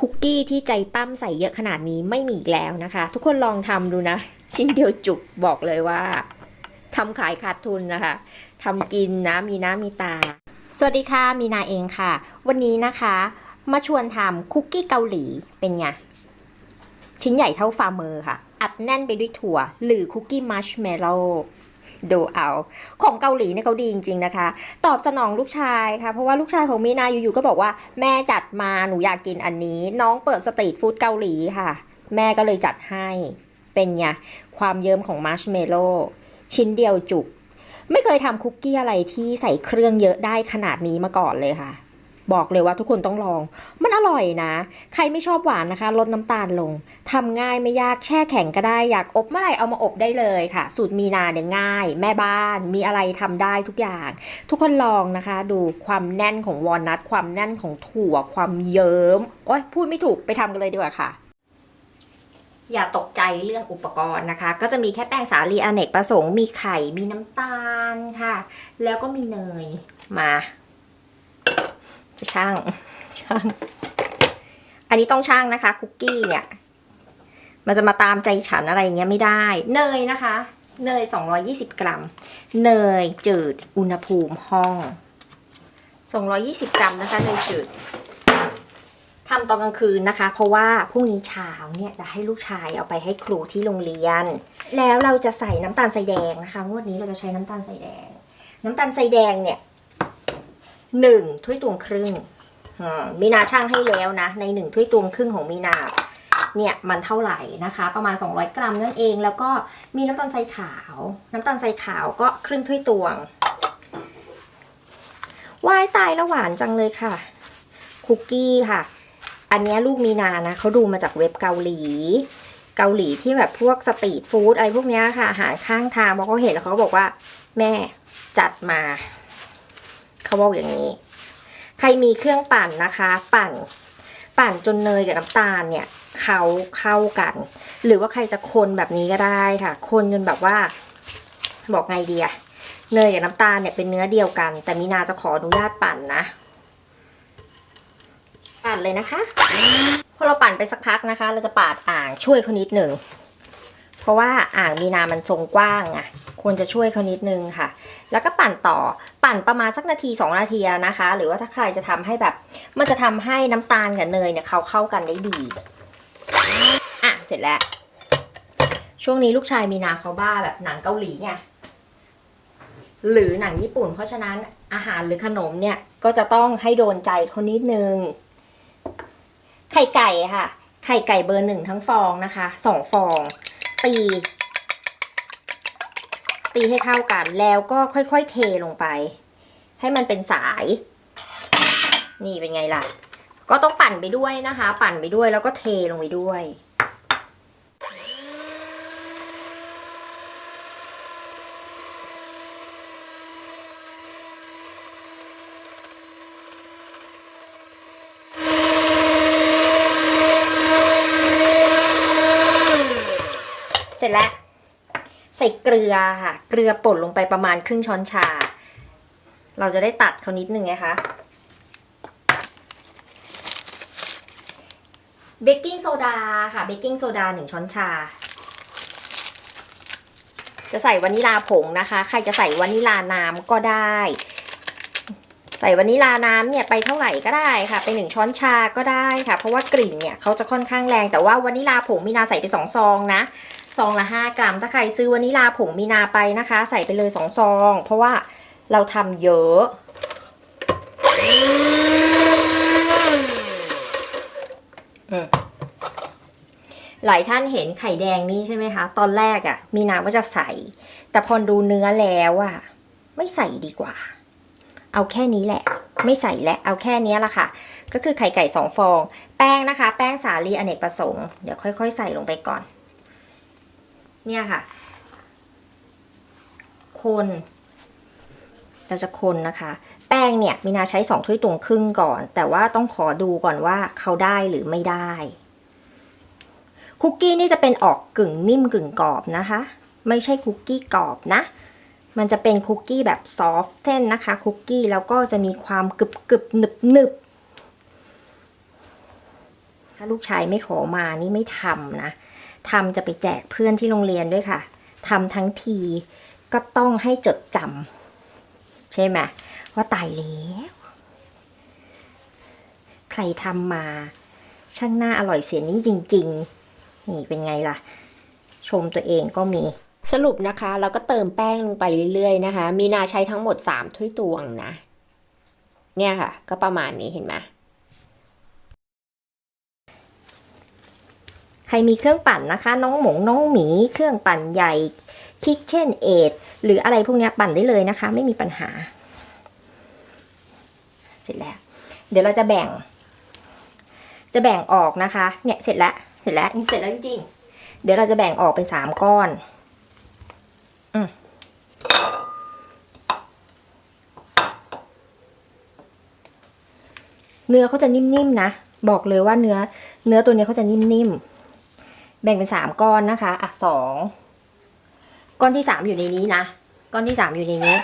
คุกกี้ที่ใจปั้มใส่เยอะขนาดนี้ไม่มีอีกแล้วนะคะ ทุกคนลองทำดูนะ ชิ้นเดียวจุกบอกเลยว่าทำขายขาดทุนนะคะทำกินนะมีน้ำมีตา สวัสดีค่ะ มีนาเองค่ะ วันนี้นะคะ มาชวนทำคุกกี้เกาหลีเป็นไง ชิ้นใหญ่เท่าฝ่ามือค่ะ อัดแน่นไปด้วยถั่ว หรือคุกกี้มัชเมลโล ดูเอา ของเกาหลีเนี่ยเขาดีจริงๆนะคะ ตอบสนองลูกชายค่ะเพราะว่าลูกชายของมีนาอยู่ๆก็บอกว่าแม่จัดมาหนูอยากกินอันนี้ น้องเปิดสตรีทฟู้ดเกาหลีค่ะ แม่ก็เลยจัดให้เป็นไงความเยิ้มของมาร์ชเมลโล่ชิ้นเดียวจุก ไม่เคยทำคุกกี้อะไรที่ใส่เครื่องเยอะได้ขนาดนี้มาก่อนเลยค่ะ บอกเลยว่าทุกคนต้องลอง มันอร่อยนะ ใครไม่ชอบหวานนะคะ ลดน้ำตาลลงทำง่ายไม่ยากแช่แข็งก็ได้ อยากอบเมื่อไหร่เอามาอบได้เลยค่ะ สูตรมีนาเนี่ยง่าย แม่บ้าน มีอะไรทำได้ทุกอย่าง ทุกคนลองนะคะ ดูความแน่นของวอลนัทความแน่นของถั่ว ความเยิ้มโอ๊ยพูดไม่ถูกไปทำกันเลยดีกว่าค่ะอย่าตกใจเรื่องอุปกรณ์นะคะ ก็จะมีแค่แป้งสาลีอเนกประสงค์ มีไข่ มีน้ำตาลค่ะ แล้วก็มีเนยมา ช่างช่าง อันนี้ต้องช่างนะคะ คุกกี้เนี่ย มันจะมาตามใจฉันอะไรอย่างเงี้ยไม่ได้ เนยนะคะ เนย 220 กรัม เนยจืดอุณหภูมิห้อง 220 กรัมนะคะเนยจืดทำตอนกลางคืนนะคะ เพราะว่าพรุ่งนี้เช้าเนี่ยจะให้ลูกชายเอาไปให้ครูที่โรงเรียน แล้วเราจะใส่น้ำตาลทรายแดงนะคะงวดนี้เราจะใช้น้ำตาลทรายแดง น้ำตาลทรายแดงเนี่ย หนึ่งถ้วยตวงครึ่งมีนาช่างให้แล้วนะ ในหนึ่งถ้วยตวงครึ่งของมีนาเนี่ยมันเท่าไหร่นะคะ ประมาณ 200 กรัมนั่นเอง แล้วก็มีน้ำตาลทรายขาว น้ำตาลทรายขาวก็ครึ่งถ้วยตวงวายตายแล้วหวานจังเลยค่ะ คุกกี้ค่ะ อันนี้ลูกมีนานะเขาดูมาจากเว็บเกาหลี เกาหลีที่แบบพวกสตรีทฟู้ดอะไรพวกนี้ค่ะอาหารข้างทางพอเขาเห็นแล้วเขาบอกว่า แม่จัดมา เขาบอกอย่างนี้ ใครมีเครื่องปั่นนะคะ ปั่น ปั่นจนเนยกับน้ำตาลเนี่ยเขาเข้ากัน หรือว่าใครจะคนแบบนี้ก็ได้ค่ะ คนจนแบบว่า บอกไงดีอะเนยกับน้ำตาลเนี่ยเป็นเนื้อเดียวกัน แต่มีนาจะขออนุญาตปั่นนะ ปั่นเลยนะคะพอเราปั่นไปสักพักนะคะ เราจะปาดอ่างช่วยเขานิดหนึ่งเพราะว่าอ่างมีนามันทรงกว้างอะควรจะช่วยเขานิดนึงค่ะ แล้วก็ปั่นต่อปั่นประมาณสักนาทีสองนาทีนะคะ หรือว่าถ้าใครจะทำให้แบบ มันจะทำให้น้ำตาลกับเนยเนี่ยเขาเข้ากันได้ดี อะ เสร็จแล้ว ช่วงนี้ลูกชายมีนาเขาบ้าแบบหนังเกาหลีไงหรือหนังญี่ปุ่น เพราะฉะนั้นอาหารหรือขนมเนี่ยก็จะต้องให้โดนใจเขานิดนึง ไข่ไก่ค่ะ ไข่ไก่เบอร์หนึ่งทั้งฟองนะคะสองฟอง ตี ตีให้เข้ากัน แล้วก็ค่อยๆเทลงไป ให้มันเป็นสาย นี่เป็นไงล่ะ ก็ต้องปั่นไปด้วยนะคะ ปั่นไปด้วยแล้วก็เทลงไปด้วยเสร็จแล้ว ใส่เกลือค่ะ เกลือป่นลงไปประมาณครึ่งช้อนชา เราจะได้ตัดเขานิดนึงไงคะเบกกิ้งโซดาค่ะ เบกกิ้งโซดาหนึ่งช้อนชา จะใส่วานิลาผงนะคะ ใครจะใส่วานิลาน้ำก็ได้ ใส่วานิลาน้ำเนี่ยไปเท่าไหร่ก็ได้ค่ะ ไปหนึ่งช้อนชาก็ได้ค่ะ เพราะว่ากลิ่นเนี่ยเขาจะค่อนข้างแรง แต่ว่าวานิลาผงมีนาใส่ไปสองซองนะ ซองละ 5 กรัม ถ้าใครซื้อวานิลาผงมีนาไปนะคะ ใส่ไปเลย 2 ซอง เพราะว่าเราทำเยอะ หลายท่านเห็นไข่แดงนี่ใช่ไหมคะ ตอนแรกอะ่ะ มีนาว่าจะใส่ แต่พอดูเนื้อแล้วอะ่ะ ไม่ใส่ดีกว่า เอาแค่นี้แหละ ไม่ใส่และ เอาแค่นี้ละค่ะ ก็คือไข่ไก่สองฟอง แป้งนะคะ แป้งสาลีอเนกประสงค์ เดี๋ยวค่อย ๆ ใส่ลงไปก่อน เนี่ยค่ะ คน เราจะคนนะคะ แป้งเนี่ยมีนาใช้สองถ้วยตวงครึ่งก่อน แต่ว่าต้องขอดูก่อนว่าเขาได้หรือไม่ได้คุกกี้นี่จะเป็นออกกึ่งนิ่มกึ่งกรอบนะคะ ไม่ใช่คุกกี้กรอบนะ มันจะเป็นคุกกี้แบบซอฟต์เส้นนะคะคุกกี้แล้วก็จะมีความกรึบกรึบหนึบหนึบถ้าลูกชายไม่ขอมานี่ไม่ทำนะ ทำจะไปแจกเพื่อนที่โรงเรียนด้วยค่ะทำทั้งทีก็ต้องให้จดจำใช่ไหมว่าตายแล้วใครทำมา ช่างหน่าอร่อยเสียนี้จริง ๆ นี่เป็นไงล่ะ ชมตัวเองก็มีสรุปนะคะ เราก็เติมแป้งลงไปเรื่อยๆนะคะ มีนาใช้ทั้งหมด 3 ถ้วยตวงนะ เนี่ยค่ะ ก็ประมาณนี้เห็นไหม ใครมีเครื่องปั่นนะคะ น้องหมงน้องหมี เครื่องปั่นใหญ่คิกเช่นเอทหรืออะไรพวกนี้ปั่นได้เลยนะคะ ไม่มีปัญหา เสร็จแล้ว เดี๋ยวเราจะแบ่ง จะแบ่งออกนะคะ เนี่ยเสร็จแล้วเสร็จแล้วนี่เสร็จแล้วจริงๆเดี๋ยวเราจะแบ่งออกเป็นสามก้อนอืมเนื้อเขาจะนิ่มๆนะ บอกเลยว่าเนื้อ เนื้อตัวนี้เขาจะนิ่มๆ แบ่งเป็นสามก้อนนะคะ อะสองก้อนที่สามอยู่ในนี้นะ ก้อนที่สามอยู่ในนี้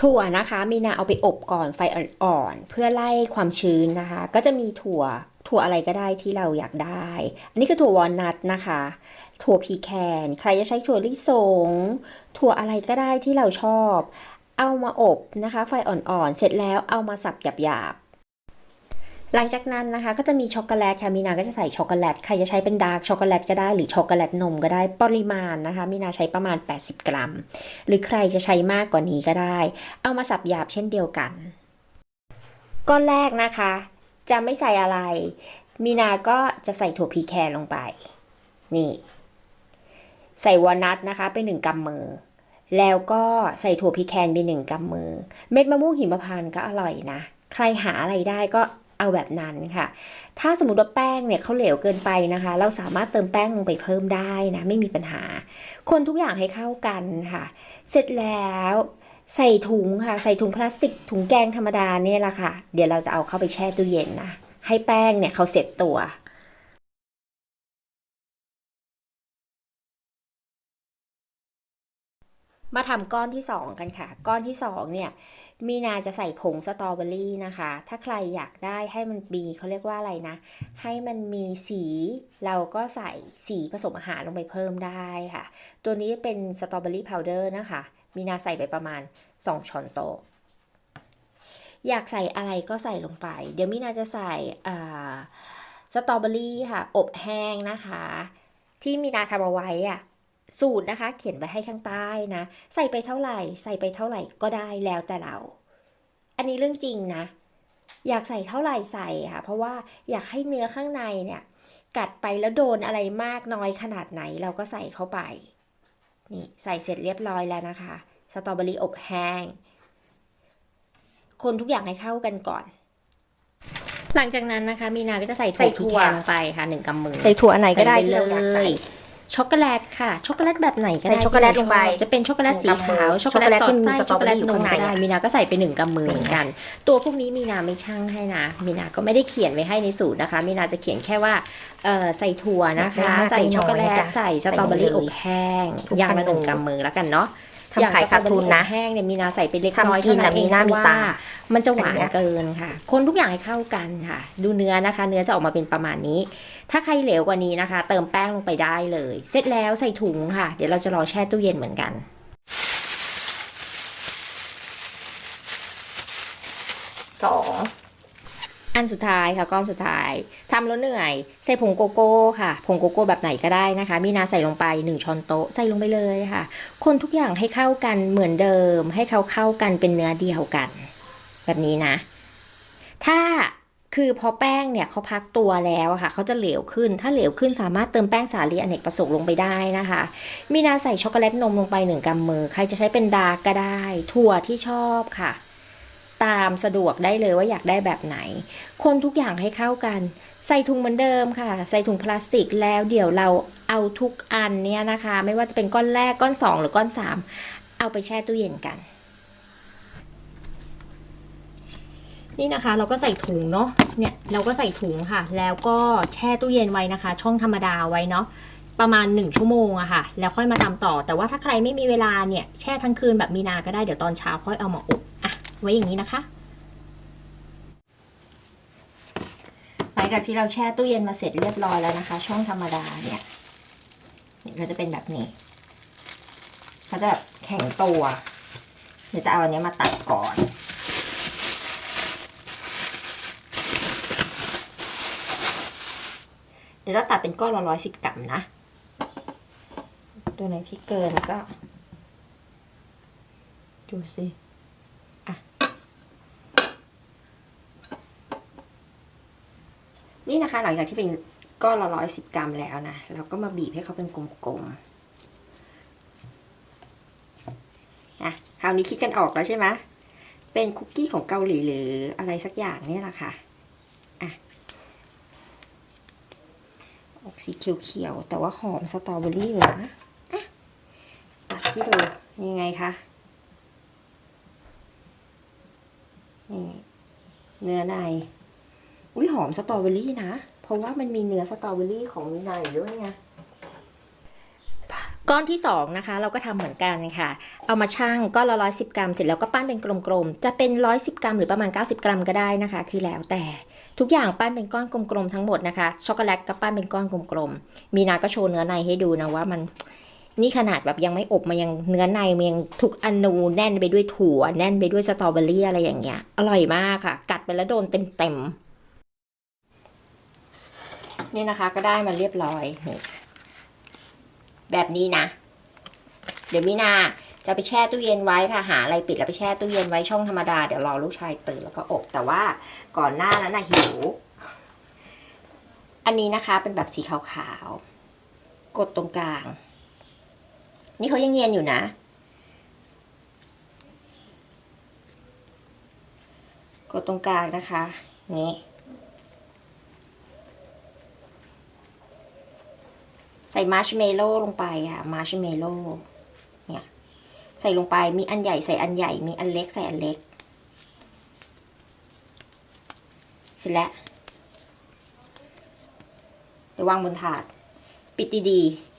ถั่วนะคะ มีนาเอาไปอบก่อนไฟอ่อนๆเพื่อไล่ความชื้นนะคะ ก็จะมีถั่วถั่วอะไรก็ได้ที่เราอยากได้ อันนี้คือถั่ววอลนัทนะคะ ถั่วพีแคน ใครจะใช้ถั่วลิสง ถั่วอะไรก็ได้ที่เราชอบ เอามาอบนะคะ ไฟอ่อนๆ เสร็จแล้วเอามาสับหยาบๆ หลังจากนั้นนะคะก็จะมีช็อกโกแลตค่ะมีนาก็จะใส่ช็อกโกแลตใครจะใช้เป็นดาร์กช็อกโกแลตก็ได้หรือช็อกโกแลตนมก็ได้ปริมาณนะคะมีนาใช้ประมาณ 80 กรัม หรือใครจะใช้มากกว่านี้ก็ได้ เอามาสับหยาบเช่นเดียวกัน ก้อนแรกนะคะ จะไม่ใส่อะไร มีนาก็จะใส่ถั่วพีแคนลงไป นี่ ใส่วอลนัทนะคะไปหนึ่งกำมือแล้วก็ใส่ถั่วพีแคนไปหนึ่งกำมือ เม็ดมะม่วงหิมพานต์ก็อร่อยนะ ใครหาอะไรได้ก็ เอาแบบนั้นค่ะ ถ้าสมมติว่าแป้งเนี่ยเขาเหลวเกินไปนะคะ เราสามารถเติมแป้งลงไปเพิ่มได้นะไม่มีปัญหา คนทุกอย่างให้เข้ากันค่ะ เสร็จแล้วใส่ถุงค่ะ ใส่ถุงพลาสติกถุงแกงธรรมดาเนี่ยแหละค่ะ เดี๋ยวเราจะเอาเข้าไปแช่ตู้เย็นนะให้แป้งเนี่ยเขาเสร็จตัว มาทำก้อนที่ 2 กันค่ะ ก้อนที่2เนี่ยมีนาจะใส่ผงสตรอเบอรี่นะคะ ถ้าใครอยากได้ให้มันมีเขาเรียกว่าอะไรนะ ให้มันมีสี เราก็ใส่สีผสมอาหารลงไปเพิ่มได้ค่ะ ตัวนี้เป็นสตรอเบอรี่พาวเดอร์นะคะ มีนาใส่ไปประมาณ 2 ช้อนโต๊ะ อยากใส่อะไรก็ใส่ลงไป เดี๋ยวมีนาจะใส่สตรอเบอรี่ค่ะ อบแห้งนะคะ ที่มีนาทำเอาไว้อะ สูตรนะคะ เขียนไว้ให้ข้างใต้นะ ใส่ไปเท่าไหร่ ใส่ไปเท่าไหร่ก็ได้แล้วแต่เรา อันนี้เรื่องจริงนะ อยากใส่เท่าไหร่ใส่ค่ะ เพราะว่าอยากให้เนื้อข้างในเนี่ย กัดไปแล้วโดนอะไรมากน้อยขนาดไหนเราก็ใส่เข้าไป นี่ใส่เสร็จเรียบร้อยแล้วนะคะ สตรอเบอรี่อบแห้ง คนทุกอย่างให้เข้ากันก่อนหลังจากนั้นนะคะ มีนาก็จะใส่ใส่ถั่วถั่วลงไปค่ะหนึ่งกำมือใส่ถั่วอันไหนก็ได้ใส่ที่เราอยากใส่ ช็อกโกแลตค่ะช็อกโกแลตแบบไหนก็ได้ใส่ช็อกโกแลตที่เราลงไปชอบจะเป็นช็อกโกแลตสีหนึ่งกำมือขาวช็อกโกแลตช็อกโกแลตสอที่ดมีไส้สตช็รออกเบโกอแลรี่ตอยู่นมข้างในก็ได้มีนาก็ใส่ไปหนึ่งกำมือเหมือนกัน ตัวพวกนี้มีนาไม่ช่างให้นะมีนาก็ไม่ได้เขียนไว้ให้ในสูตรนะคะ มีนาจะเขียนแค่ว่าเอ่อใส่ถั่วนะคะไม่มากใส่ช็อกโกแลไม่น้อยตจ้ะใส่สตรอเบอรี่ใส่อเลยบแห้งทุกอย่างละอันหนึ่งเลยกำมือแล้วกันเนาะ ทำขายขาดทุนนะอย่างสตรอเบอรี่อบแห้งเนี่ยมีนาใส่ไปเล็กทำน้อยกินเท่านั้นน่ะมีเองหน้าเพมีราะว่าตา มันจะหวานเห็นไหมเกินค่ะ คนทุกอย่างให้เข้ากันค่ะ ดูเนื้อนะคะ เนื้อจะออกมาเป็นประมาณนี้ ถ้าใครเหลวกว่านี้นะคะ เติมแป้งลงไปได้เลย เสร็จแล้วใส่ถุงค่ะ เดี๋ยวเราจะรอแช่ตู้เย็นเหมือนกันสอง อันสุดท้ายค่ะก้อนสุดท้ายทำแล้วเหนื่อย ใส่ผงโกโก้ค่ะ ผงโกโก้แบบไหนก็ได้นะคะ มีนาใส่ลงไป 1 ช้อนโต๊ะใส่ลงไปเลยค่ะ คนทุกอย่างให้เข้ากันเหมือนเดิม ให้เขาเข้ากันเป็นเนื้อเดียวกัน แบบนี้นะ ถ้าคือพอแป้งเนี่ยเขาพักตัวแล้วค่ะเขาจะเหลวขึ้น ถ้าเหลวขึ้นสามารถเติมแป้งสาลีอเนกประสงค์ลงไปได้นะคะ มีนาใส่ช็อกโกแลตนมลงไปหนึ่งกำมือ ใครจะใช้เป็นดาร์กก็ได้ ถั่วที่ชอบค่ะ ตามสะดวกได้เลยว่าอยากได้แบบไหน คนทุกอย่างให้เข้ากัน ใส่ถุงเหมือนเดิมค่ะ ใส่ถุงพลาสติกแล้วเดี๋ยวเราเอาทุกอันเนี่ยนะคะ ไม่ว่าจะเป็นก้อนแรกก้อน 2 หรือก้อน 3 เอาไปแช่ตู้เย็นกัน นี่นะคะเราก็ใส่ถุงเนาะเนี่ยเราก็ใส่ถุงค่ะ แล้วก็แช่ตู้เย็นไว้นะคะ ช่องธรรมดาไว้เนาะประมาณ 1 ชั่วโมงอะค่ะ แล้วค่อยมาทำต่อ แต่ว่าถ้าใครไม่มีเวลาเนี่ย แช่ทั้งคืนแบบมีนาก็ได้ เดี๋ยวตอนเช้าค่อยเอามาอบ ไว้อย่างนี้นะคะไปจากที่เราแช่ตู้เย็นมาเสร็จเรียบร้อยแล้วนะคะ ช่องธรรมดาเนี่ยนี่ก็จะเป็นแบบนี้เขาจะแบบแข็งตัวเดี๋ยวจะเอาอันนี้มาตัดก่อนเดี๋ยวเราตัดเป็นก้อนละร้อยสิบกรัมนะ ตัวไหนที่เกินก็ ดูสิอะ นี่ะคะ หลังจากที่เป็นก้อนละร้อยสิบกรัมแล้วนะเราก็มาบีบให้เขาเป็นกลมๆอะคราวนี้คิดกันออกแล้วใช่ไหมเป็นคุกกี้ของเกาหลีหรืออะไรสักอย่างเนี่ยแหละค่ะออกสีเขียวๆ แต่ว่าหอมสตรอเบอรี่เลยนะอะตัดที่ดูยังไงคะ นี่เนื้อใน อุ้ยหอมสตรอเบอรี่นะ เพราะว่ามันมีเนื้อสตรอเบอรี่ของมีในอยู่ด้วยไงก้อนที่สองนะคะเราก็ทำเหมือนกันค่ะ เอามาชั่งก้อนละร้อยสิบกรัม เสร็จแล้วก็ปั้นเป็นกลมๆ จะเป็นร้อยสิบกรัม หรือประมาณ 90 กรัมก็ได้นะคะ คือแล้วแต่ทุกอย่างปั้นเป็นก้อนกลมๆทั้งหมดนะคะ ช็อกโกแลตก็ปั้นเป็นก้อนกลมๆ มีนาก็โชว์เนื้อในให้ดูนะว่ามันนี่ขนาดแบบยังไม่อบมายังเนื้อในมันยังทุกอนูแน่นไปด้วยถั่ว แน่นไปด้วยสตรอเบอรี่อะไรอย่างเงี้ย อร่อยมากค่ะ กัดไปแล้วโดนเต็มๆ นี่นะคะ ก็ได้มาเรียบร้อยนี่แบบนี้นะ เดี๋ยวมินาจะไปแช่ตู้เย็นไว้ค่ะหาอะไรปิดแล้วไปแช่ตู้เย็นไว้ช่องธรรมดาเดี๋ยวรอลูกชายตื่นแล้วก็อบแต่ว่าก่อนหน้านั้นนะหิว อันนี้นะคะเป็นแบบสีขาวๆกดตรงกลาง นี่เขายังเย็นอยู่นะ กดตรงกลางนะคะนี่ ใส่มาร์ชเมลโล่ลงไปค่ะมาร์ชเมลโล่เนี่ยใส่ลงไปมีอันใหญ่ใส่อันใหญ่มีอันเล็กใส่อันเล็กเสร็จแล้วเดี๋ยววางบนถาด ปิดดีๆ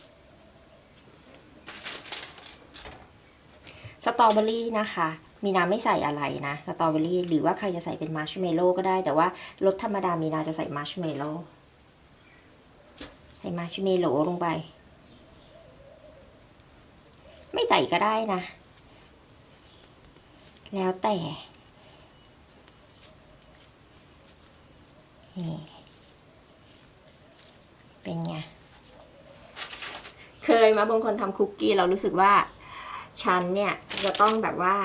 สตรอเบอรี่นะคะมีนาไม่ใส่อะไรนะสตรอเบอรี่หรือว่าใครจะใส่เป็นมาร์ชเมลโล่ก็ได้แต่ว่ารสธรรมดามีนาจะใส่มาร์ชเมลโล่ มาชเมโลลงไป ไม่ใส่ก็ได้นะ แล้วแต่ นี่ เป็นไง เคยมาบางคนทำคุกกี้เรารู้สึกว่า ฉันเนี่ยจะต้องแบบว่า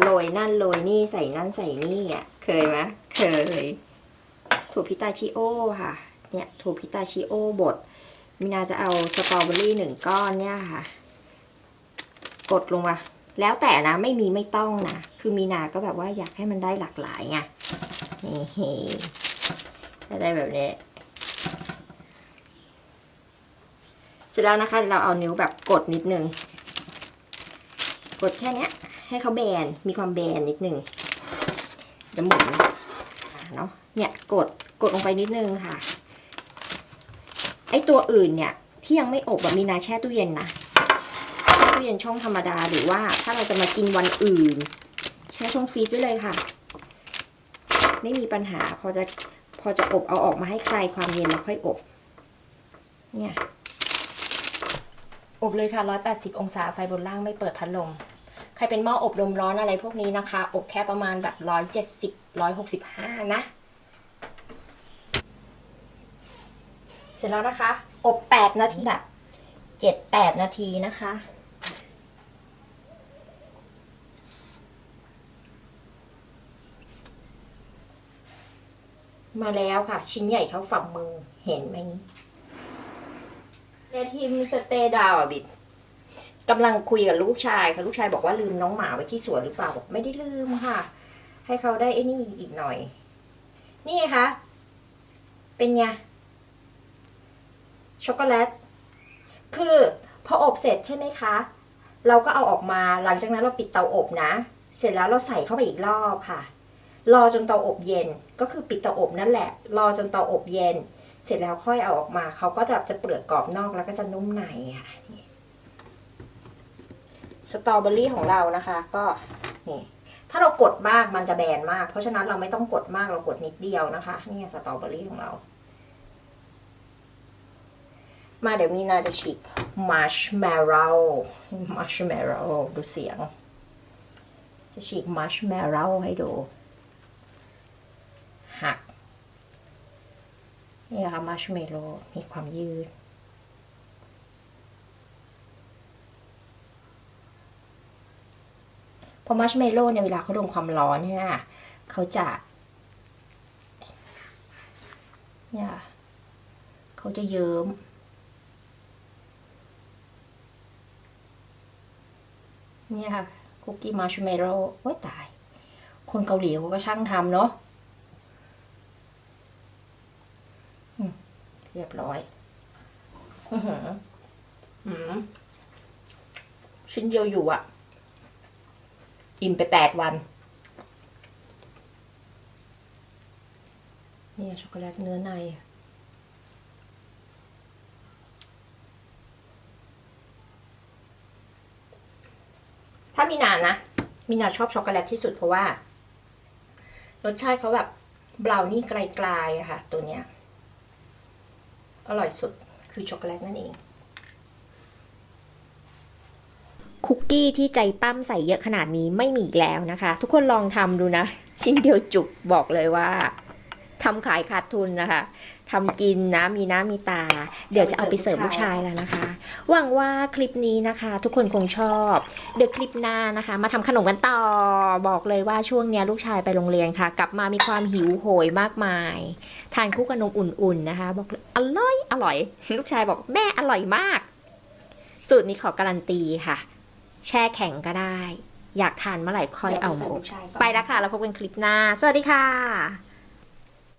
โรยนั่นโรยนี่ใส่นั่นใส่นี่อะ เคยไหมเคยถั่วพิตาชิโอค่ะ เนี่ยถั่วพิตาชิโอบด มินาจะเอาสตรอเบอรี่หนึ่งก้อนเนี่ยค่ะ กดลงมา แล้วแต่นะไม่มีไม่ต้องนะ คือมีนาก็แบบว่าอยากให้มันได้หลากหลายไงนี่ได้แบบนี้เสร็จแล้วนะคะเราเอานิ้วแบบกดนิดนึง กดแค่นี้ให้เขาแบนมีความแบนนิดนึงเดี๋ยวหมุนอะเนาะเนี่ยกดกดลงไปนิดนึงค่ะ ไอตัวอื่นเนี่ยที่ยังไม่อบแบบมีนาแช่ตู้เย็นนะแช่ตู้เย็นช่องธรรมดาหรือว่าถ้าเราจะมากินวันอื่น แช่ช่องฟรีซไว้เลยค่ะ ไม่มีปัญหาพอจะพอจะอบเอาออกมาให้คลายความเย็นแล้วค่อยอบเนี่ยอบเลยค่ะ 180 องศาไฟบนล่างไม่เปิดพัดลม ใครเป็นหม้ออบลมร้อนอะไรพวกนี้นะคะ อบแค่ประมาณแบบ 170 165 นะ เสร็จแล้วนะคะ อบ8นาทีแบบ7-8นาทีนะคะ มาแล้วค่ะ ชิ้นใหญ่เท่าฝ่ามือเห็นไหมเนทีมสเตย์ดาวอะบิดกำลังคุยกับลูกชายค่ะลูกชายบอกว่าลืมน้องหมาไว้ที่สวนหรือเปล่าบอกไม่ได้ลืมค่ะ ให้เขาได้ไอ้นี่อีกหน่อย นี่ไงคะ เป็นไง ช็อกโกแลต คือพออบเสร็จใช่ไหมคะ เราก็เอาออกมาหลังจากนั้นเราปิดเตาอบนะ เสร็จแล้วเราใส่เข้าไปอีกรอบค่ะ รอจนเตาอบเย็น ก็คือปิดเตาอบนั่นแหละ รอจนเตาอบเย็น เสร็จแล้วค่อยเอาออกมา เขาก็จะจะเปลือกกรอบนอกแล้วก็จะนุ่มในค่ะสตรอเบอรี่ของเรานะคะ ก็นี่ถ้าเรากดมากมันจะแบนมาก เพราะฉะนั้นเราไม่ต้องกดมากเรากดนิดเดียวนะคะนี่สตรอเบอรี่ของเรา มาเดี๋ยวมีนาจะฉีกมัชเมลโล่มัชเมลโล่ดูเสียง จะฉีกมัชเมลโล่ให้ดู หัก นี่นะคะมัชเมลโล่มีความยืดพอมัชเมลโล่เนี่ยเวลาเขาโดนความร้อนเนี่ยเขาจะ เนี่ยเขาจะเยิ้ม นี่ยค่ะคุกกี้มัชเมลโล่โอ้ยตาย คนเกาหลีเขาก็ช่างทำเนาะอืมเรียบร้อยอือหืออืมชิ้นเดียวอยู่อะอิ่มไปแปดวันเนี่ยช็อกโกแลตเนื้อใน ถ้ามีนานะ มีนาชอบช็อกโกแลตที่สุดเพราะว่า รสชาติเขาแบบบราวนี่ไกลๆอะค่ะ ตัวเนี้ย อร่อยสุดคือช็อกโกแลตนั่นเองคุกกี้ที่ใจปั้มใส่เยอะขนาดนี้ไม่มีอีกแล้วนะคะ ทุกคนลองทำดูนะ ชิ้นเดียวจุกบอกเลยว่า ทำขายขาดทุนนะคะทำกินนะมีน้ำมีตา เดี๋ยวจะเอาไปเสิร์ฟลูกชายแล้วนะคะ หวังว่าคลิปนี้นะคะ ทุกคนคงชอบ เดี๋ยวคลิปหน้านะคะ มาทำขนมกันต่อ บอกเลยว่าช่วงเนี้ยลูกชายไปโรงเรียนค่ะ กลับมามีความหิวโหยมากมาย ทานคู่กับนมอุ่นๆนะคะ บอกเลยอร่อยอร่อย ลูกชายบอกแม่อร่อยมาก สูตรนี้ขอการันตีค่ะ แช่แข็งก็ได้ อยากทานเมื่อไหร่ค่อยเอามาอบไปแล้วค่ะ แล้วพบกันคลิปหน้า สวัสดีค่ะ